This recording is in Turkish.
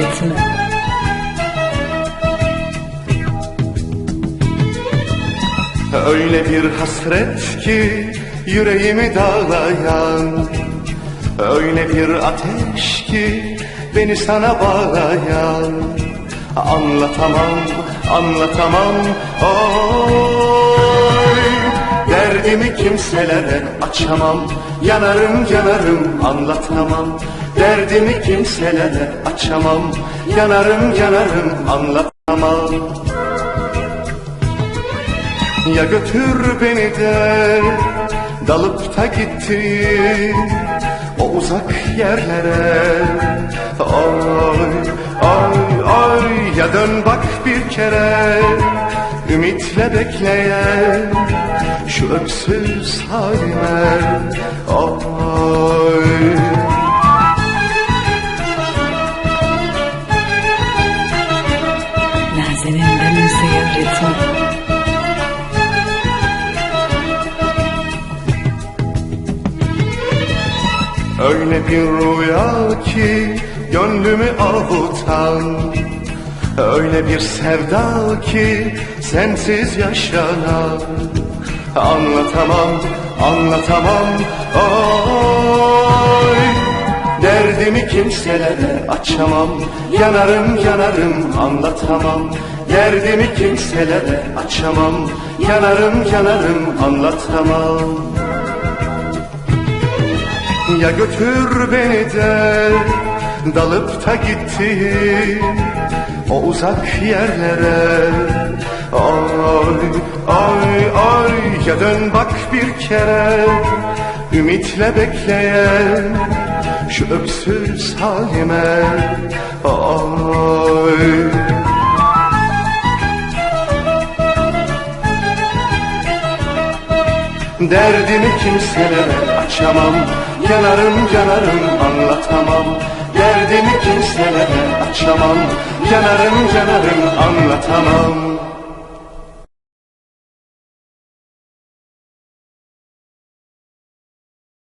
etme. Öyle bir hasret ki yüreğimi dağlayan Öyle bir ateş ki beni sana bağlayan Anlatamam, anlatamam oh. Derdimi kimselere açamam. Yanarım yanarım anlatamam. Derdimi kimselere açamam. Yanarım yanarım anlatamam. Ya götür beni de dalıp da gitti o uzak yerlere. Ay ay ay. Ya dön bak bir kere ümitle bekleyen şu öksüz halime ay. Nazenin benim sevretim Öyle bir rüya ki gönlümü avutan Öyle bir sevda ki sensiz yaşanan Anlatamam, anlatamam Oy. Derdimi kimselere açamam. Yanarım yanarım anlatamam. Derdimi kimselere açamam. Yanarım yanarım anlatamam. Ya götür beni de dalıp da gitti o uzak yerlere. Ay ay ay ya dön bak bir kere. Ümitle bekleyen şu öksüz halime. Ay Derdimi kimselere açamam. Yanarım yanarım anlatamam. Derdimi kimselere açamam. Yanarım yanarım anlatamam